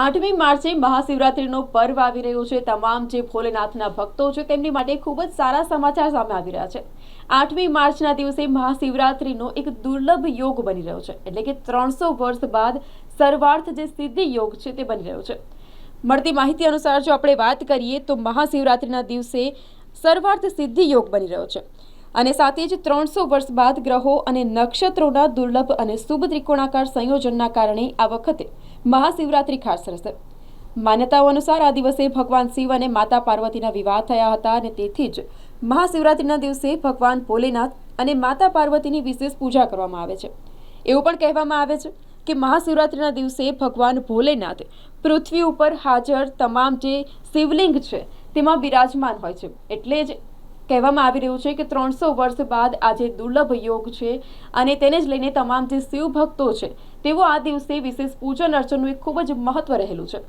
આઠમી માર્ચે મહાશિવરાત્રિનો પર્વ આવી રહ્યો છે. તમામ જે ભોલેનાથના ભક્તો છે તેમની માટે ખૂબ જ સારા સમાચાર સામે આવી રહ્યા છે. આઠમી માર્ચના દિવસે મહાશિવરાત્રિનો એક દુર્લભ યોગ બની રહ્યો છે. એટલે કે ત્રણસો વર્ષ બાદ સર્વાર્થ જે સિદ્ધિ યોગ છે તે બની રહ્યો છે. મળતી માહિતી અનુસાર જો આપણે વાત કરીએ તો મહાશિવરાત્રિના દિવસે સર્વાર્થ સિદ્ધિ યોગ બની રહ્યો છે. અને સાથે જ ત્રણસો વર્ષ બાદ ગ્રહો અને નક્ષત્રોના દુર્લભ અને શુભ ત્રિકોણાકાર સંયોજનના કારણે આ વખતે મહાશિવરાત્રિ ખાસ રહેશે. માન્યતાઓ અનુસાર આ દિવસે ભગવાન શિવ અને માતા પાર્વતીના વિવાહ થયા હતા અને તેથી જ મહાશિવરાત્રિના દિવસે ભગવાન ભોલેનાથ અને માતા પાર્વતીની વિશેષ પૂજા કરવામાં આવે છે. એવું પણ કહેવામાં આવે છે કે મહાશિવરાત્રિના દિવસે ભગવાન ભોલેનાથ પૃથ્વી ઉપર હાજર તમામ જે શિવલિંગ છે તેમાં બિરાજમાન હોય છે. એટલે જ કહેવામાં આવી રહ્યું છે કે ત્રણસો વર્ષ બાદ આજે દુર્લભ યોગ છે અને તેને જ લઈને તમામ જે શિવ ભક્તો છે તેઓ આ દિવસે વિશેષ પૂજન અર્ચનનું એક ખૂબ જ મહત્વ રહેલું છે.